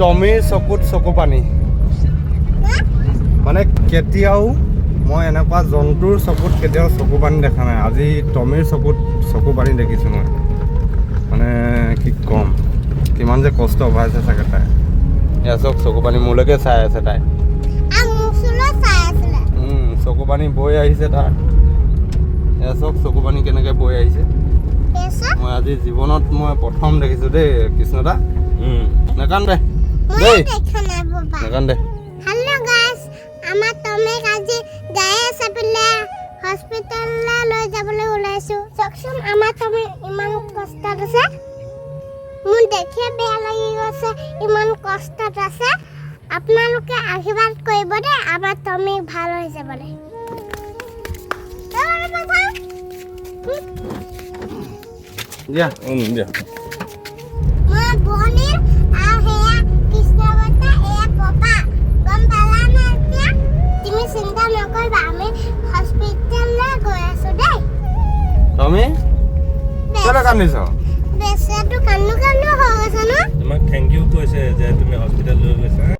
টমীৰ চকুত চকু পানী। মানে কেতিয়াও মই এনেকুৱা জন্তুৰ চকুত কেতিয়াও চকু পানী দেখা নাই। আজি টমীৰ চকুত চকু পানী দেখিছোঁ মই। মানে কি ক'ম কিমান যে কষ্ট পাইছে চাগে তাই। এয়া চব চকু পানী মোলৈকে চাই আছে তাই। চকু পানী বৈ আহিছে তাৰ। এয়া চব চকু পানী কেনেকৈ বৈ আহিছে। মই আজি জীৱনত মই প্ৰথম দেখিছোঁ দেই কৃষ্ণদা। দেই। হেল্ল' গাইছ আমাৰ টমেক আজি গাই আছে বোলে হস্পিটেললৈ লৈ যাবলৈ ওলাইছোঁ চাওকচোন আমাৰ টমে ইমান কষ্টত আছে। মোৰ দেখিয়ে বেয়া লাগি গৈছে ইমান কষ্টত আছে। আপোনালোকে আশীৰ্বাদ কৰিব দেই আমাৰ টমিক ভালো হৈ যাবলৈ দিয়া দিয়া মই বনীৰ আৰু সেয়া কৃষ্ণৱৰ্তা এয়া পপা গম পালা নে এতিয়া তুমি চিন্তা নকৰিবা আমি হস্পিটেললৈ গৈ আছো দেই টমী কেলৈ কান্দিছ? বেচাটো কান্দো কান্দো হৈ গৈছে ন? তোমাক থেংক ইউ কৈছে যে তুমি হস্পিটেল লৈ গৈছা।